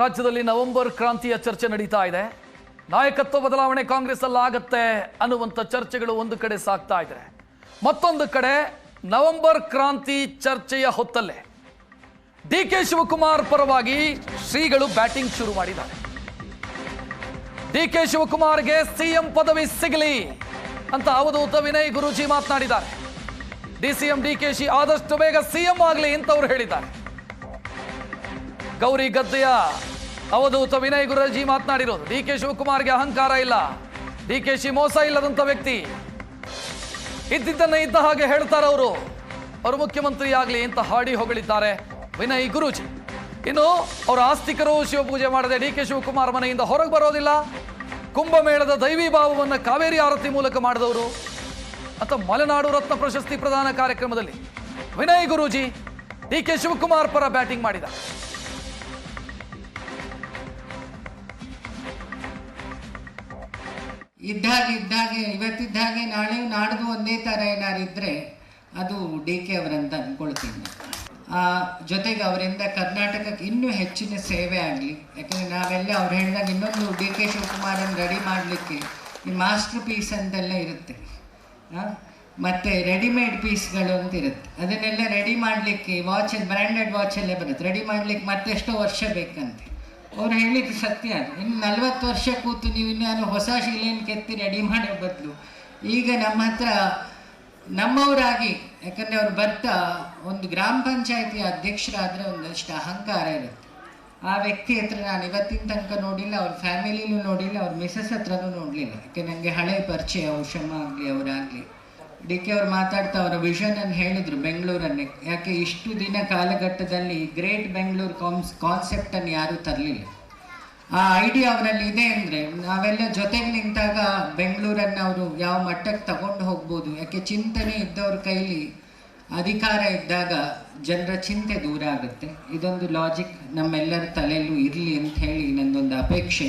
ರಾಜ್ಯದಲ್ಲಿ ನವೆಂಬರ್ ಕ್ರಾಂತಿಯ ಚರ್ಚೆ ನಡೀತಾ ಇದೆ. ನಾಯಕತ್ವ ಬದಲಾವಣೆ ಕಾಂಗ್ರೆಸ್ ಆಗತ್ತೆ ಅನ್ನುವಂಥ ಚರ್ಚೆಗಳು ಒಂದು ಕಡೆ ಸಾಗ್ತಾ ಇದೆ ಮತ್ತೊಂದು ಕಡೆ ನವೆಂಬರ್ ಕ್ರಾಂತಿ ಚರ್ಚೆಯ ಹೊತ್ತಲ್ಲೇ ಡಿ ಕೆ ಶಿವಕುಮಾರ್ ಪರವಾಗಿ ಶ್ರೀಗಳು ಬ್ಯಾಟಿಂಗ್ ಶುರು ಮಾಡಿದ್ದಾರೆ. ಡಿ ಕೆ ಶಿವಕುಮಾರ್ಗೆ ಸಿಎಂ ಪದವಿ ಸಿಗಲಿ ಅಂತ ಅವಧೂತ ವಿನಯ್ ಗುರೂಜಿ ಮಾತನಾಡಿದ್ದಾರೆ. ಡಿಸಿಎಂ ಡಿ ಕೆ ಶಿ ಆದಷ್ಟು ಬೇಗ ಸಿಎಂ ಆಗಲಿ ಅಂತ ಅವರು ಹೇಳಿದ್ದಾರೆ. ಗೌರಿ ಗದ್ದೆಯ ಅವಧೂತ ವಿನಯ್ ಗುರಜಿ ಮಾತನಾಡಿರೋದು. ಡಿ ಕೆ ಶಿವಕುಮಾರ್ಗೆ ಅಹಂಕಾರ ಇಲ್ಲ. ಡಿ ಕೆ ಶಿ ಮೋಸ ಇಲ್ಲದಂತ ವ್ಯಕ್ತಿ. ಇದ್ದಿದ್ದನ್ನ ಇದ್ದ ಹಾಗೆ ಹೇಳ್ತಾರೆ ಅವರು. ಅವರು ಮುಖ್ಯಮಂತ್ರಿ ಆಗಲಿ ಅಂತ ಹಾಡಿ ಹೊಗಳಿದ್ದಾರೆ ವಿನಯ್ ಗುರೂಜಿ. ಇನ್ನು ಅವರ ಆಸ್ತಿಕರು ಶಿವಪೂಜೆ ಮಾಡದೆ ಡಿ ಕೆ ಶಿವಕುಮಾರ್ ಮನೆಯಿಂದ ಹೊರಗೆ ಬರೋದಿಲ್ಲ. ಕುಂಭಮೇಳದ ದೈವಿ ಭಾವವನ್ನು ಕಾವೇರಿ ಆರತಿ ಮೂಲಕ ಮಾಡಿದವರು. ಅಂತ ಮಲೆನಾಡು ರತ್ನ ಪ್ರಶಸ್ತಿ ಪ್ರದಾನ ಕಾರ್ಯಕ್ರಮದಲ್ಲಿ ವಿನಯ್ ಗುರೂಜಿ ಡಿ ಕೆ ಶಿವಕುಮಾರ್ ಪರ ಬ್ಯಾಟಿಂಗ್ ಮಾಡಿದ ಇದ್ದಾಗೆ ಇದ್ದಾಗೆ, ಇವತ್ತಿದ್ದಾಗೆ ನಾಳೆ ನಾಡ್ದು ಒಂದೇ ಥರ ಏನಾರು ಇದ್ದರೆ ಅದು ಡಿ ಕೆ ಅವರಂತ ಅಂದ್ಕೊಳ್ತೀನಿ. ಜೊತೆಗೆ ಅವರಿಂದ ಕರ್ನಾಟಕಕ್ಕೆ ಇನ್ನೂ ಹೆಚ್ಚಿನ ಸೇವೆ ಆಗಲಿ. ಯಾಕಂದರೆ ನಾವೆಲ್ಲ ಅವ್ರು ಹೇಳಿದಾಗ ಇನ್ನೊಂದು ಡಿ ಕೆ ಶಿವಕುಮಾರನ್ನು ರೆಡಿ ಮಾಡಲಿಕ್ಕೆ ಈ ಮಾಸ್ಟರ್ ಪೀಸ್ ಅಂತೆಲ್ಲ ಇರುತ್ತೆ. ಮತ್ತೆ ರೆಡಿಮೇಡ್ ಪೀಸ್ಗಳು ಅಂತ ಇರುತ್ತೆ. ಅದನ್ನೆಲ್ಲ ರೆಡಿ ಮಾಡಲಿಕ್ಕೆ ವಾಚ್ ಬ್ರ್ಯಾಂಡೆಡ್ ವಾಚಲ್ಲೇ ಬರುತ್ತೆ. ರೆಡಿ ಮಾಡಲಿಕ್ಕೆ ಮತ್ತೆಷ್ಟೋ ವರ್ಷ ಬೇಕಂತೆ. ಅವ್ರು ಹೇಳಿದ್ದು ಸತ್ಯ. ಅದು ಇನ್ನು ನಲ್ವತ್ತು ವರ್ಷ ಕೂತು ನೀವು ಇನ್ನು ಹೊಸ ಶಿಲೆಯನ್ನು ಕೆತ್ತಿ ರೆಡಿ ಮಾಡೋ ಬದಲು, ಈಗ ನಮ್ಮ ಹತ್ರ ನಮ್ಮವರಾಗಿ, ಯಾಕಂದರೆ ಅವ್ರು ಬರ್ತಾ, ಒಂದು ಗ್ರಾಮ ಪಂಚಾಯತಿ ಅಧ್ಯಕ್ಷರಾದರೆ ಒಂದಷ್ಟು ಅಹಂಕಾರ ಇರುತ್ತೆ. ಆ ವ್ಯಕ್ತಿ ಹತ್ರ ನಾನು ಇವತ್ತಿನ ತನಕ ನೋಡಿಲ್ಲ, ಅವ್ರ ಫ್ಯಾಮಿಲಿನೂ ನೋಡಿಲ್ಲ, ಅವ್ರ ಮಿಸಸ್ ಹತ್ರನೂ ನೋಡಲಿಲ್ಲ. ಯಾಕೆ ನನಗೆ ಹಳೆ ಪರಿಚಯ ಉಷಮ್ಮ ಆಗಲಿ, ಅವರಾಗಲಿ. ಡಿ ಕೆ ಅವ್ರು ಮಾತಾಡ್ತಾ ಅವರ ವಿಷನ್ ಅನ್ನು ಹೇಳಿದರು ಬೆಂಗಳೂರನ್ನೇ. ಯಾಕೆ ಇಷ್ಟು ದಿನ ಕಾಲಘಟ್ಟದಲ್ಲಿ ಗ್ರೇಟ್ ಬೆಂಗಳೂರು ಕಾನ್ಸ್ ಕಾನ್ಸೆಪ್ಟನ್ನು ಯಾರೂ ತರಲಿಲ್ಲ. ಆ ಐಡಿಯಾ ಅವರಲ್ಲಿ ಇದೆ ಅಂದರೆ ನಾವೆಲ್ಲ ಜೊತೆಗೆ ನಿಂತಾಗ ಬೆಂಗಳೂರನ್ನು ಅವರು ಯಾವ ಮಟ್ಟಕ್ಕೆ ತಗೊಂಡು ಹೋಗ್ಬೋದು. ಯಾಕೆ ಚಿಂತನೆ ಇದ್ದವ್ರ ಕೈಲಿ ಅಧಿಕಾರ ಇದ್ದಾಗ ಜನರ ಚಿಂತೆ ದೂರ ಆಗುತ್ತೆ. ಇದೊಂದು ಲಾಜಿಕ್ ನಮ್ಮೆಲ್ಲರ ತಲೆಯಲ್ಲೂ ಇರಲಿ ಅಂತ ಹೇಳಿ ನಂದೊಂದು ಅಪೇಕ್ಷೆ.